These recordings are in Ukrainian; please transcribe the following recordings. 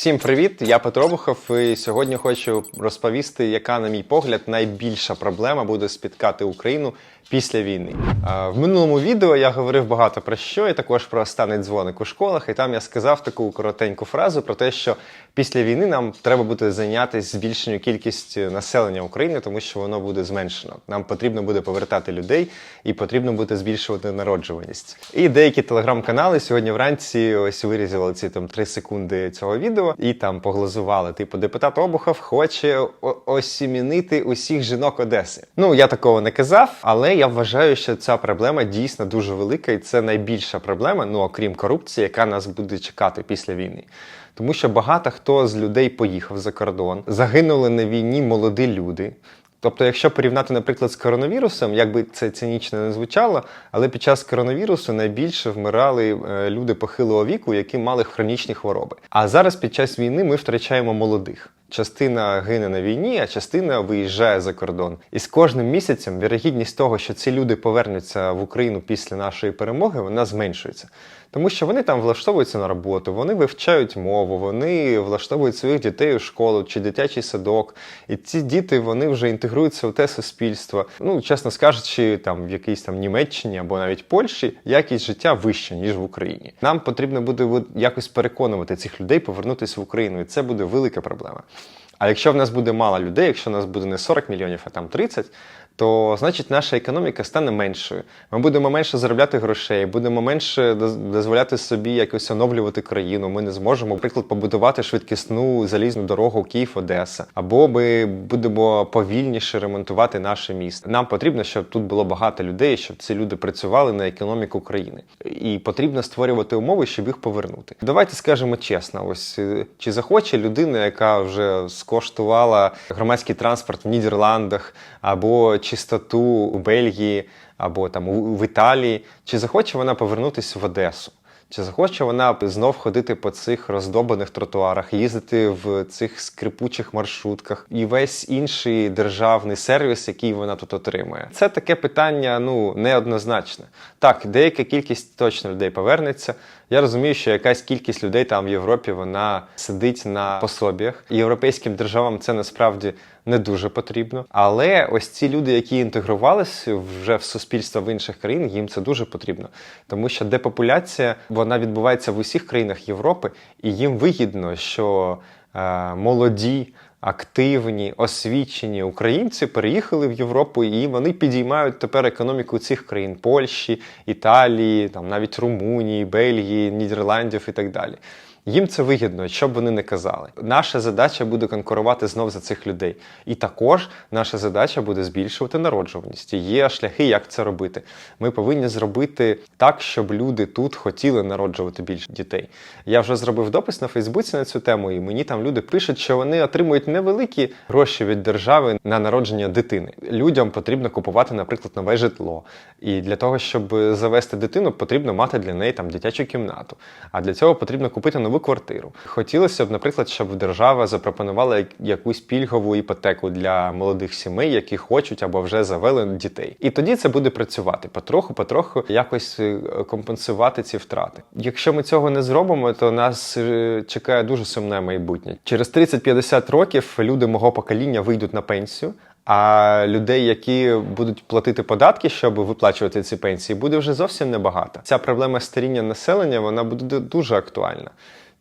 Всім привіт! Я Петро Бухов, і сьогодні хочу розповісти, яка, на мій погляд, найбільша проблема буде спіткати Україну після війни. В минулому відео я говорив багато про що, і також про останній дзвоник у школах. І там я сказав таку коротеньку фразу про те, що після війни нам треба буде зайнятися збільшенню кількості населення України, тому що воно буде зменшено. Нам потрібно буде повертати людей і потрібно буде збільшувати народжуваність. І деякі телеграм-канали сьогодні вранці ось вирізали ці там 3 секунди цього відео і там поглазували. Типу, депутат Обухов хоче осімінити усіх жінок Одеси. Ну я такого не казав, але я вважаю, що ця проблема дійсно дуже велика, і це найбільша проблема, ну окрім корупції, яка нас буде чекати після війни. Тому що багато хто з людей поїхав за кордон, загинули на війні молоді люди. Тобто, якщо порівняти, наприклад, з коронавірусом, як би це цинічно не звучало, але під час коронавірусу найбільше вмирали е, люди похилого віку, які мали хронічні хвороби. А зараз під час війни ми втрачаємо молодих. Частина гине на війні, а частина виїжджає за кордон. І з кожним місяцем вірогідність того, що ці люди повернуться в Україну після нашої перемоги, вона зменшується. Тому що вони там влаштовуються на роботу, вони вивчають мову, вони влаштовують своїх дітей у школу чи дитячий садок. І ці діти вони вже інтегруються в те суспільство. Ну, чесно скажучи, там в якійсь там Німеччині або навіть Польщі якість життя вища, ніж в Україні. Нам потрібно буде якось переконувати цих людей повернутися в Україну, і це буде велика проблема. А якщо в нас буде мало людей, якщо в нас буде не 40 мільйонів, а там 30, то значить наша економіка стане меншою. Ми будемо менше заробляти грошей, будемо менше доз- дозволяти собі якось оновлювати країну. Ми не зможемо, наприклад, побудувати швидкісну залізну дорогу Київ-Одеса, або ми будемо повільніше ремонтувати наше місто. Нам потрібно, щоб тут було багато людей, щоб ці люди працювали на економіку країни. І потрібно створювати умови, щоб їх повернути. Давайте скажемо чесно: ось е, чи захоче людина, яка вже скоштувала громадський транспорт в Нідерландах або чистоту у Бельгії, або там в Італії, чи захоче вона повернутися в Одесу? Чи захоче вона знов ходити по цих роздобаних тротуарах, їздити в цих скрипучих маршрутках і весь інший державний сервіс, який вона тут отримує? Це таке питання ну неоднозначне. Так, деяка кількість точно людей повернеться. Я розумію, що якась кількість людей там в Європі вона сидить на пособіях. Європейським державам це насправді не дуже потрібно. Але ось ці люди, які інтегрувалися вже в суспільство в інших країн, їм це дуже потрібно. Тому що депопуляція вона відбувається в усіх країнах Європи, і їм вигідно, що е, молоді. Активні, освічені українці переїхали в Європу, і вони підіймають тепер економіку цих країн Польщі, Італії, там навіть Румунії, Бельгії, Нідерландів і так далі. Їм це вигідно, що б вони не казали. Наша задача буде конкурувати знов за цих людей. І також наша задача буде збільшувати народжуваність. Є шляхи, як це робити. Ми повинні зробити так, щоб люди тут хотіли народжувати більше дітей. Я вже зробив допис на Фейсбуці на цю тему, і мені там люди пишуть, що вони отримують невеликі гроші від держави на народження дитини. Людям потрібно купувати, наприклад, нове житло. І для того, щоб завести дитину, потрібно мати для неї там дитячу кімнату. А для цього потрібно купити нову квартиру. Хотілося б, наприклад, щоб держава запропонувала якусь пільгову іпотеку для молодих сімей, які хочуть або вже завели дітей. І тоді це буде працювати потроху, потроху якось е, компенсувати ці втрати. Якщо ми цього не зробимо, то нас е, чекає дуже сумне майбутнє. Через 30-50 років люди мого покоління вийдуть на пенсію. А людей, які будуть платити податки, щоб виплачувати ці пенсії, буде вже зовсім небагато. Ця проблема старіння населення вона буде дуже актуальна.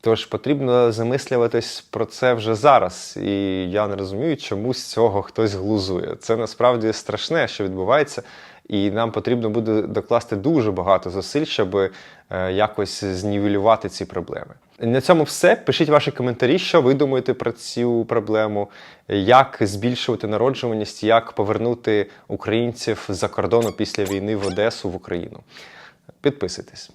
Тож потрібно замислюватись про це вже зараз. І я не розумію, чому з цього хтось глузує. Це насправді страшне, що відбувається, і нам потрібно буде докласти дуже багато зусиль, щоб е, якось знівелювати ці проблеми. На цьому все. Пишіть ваші коментарі, що ви думаєте про цю проблему, як збільшувати народжуваність, як повернути українців за кордону після війни в Одесу в Україну. Підписуйтесь.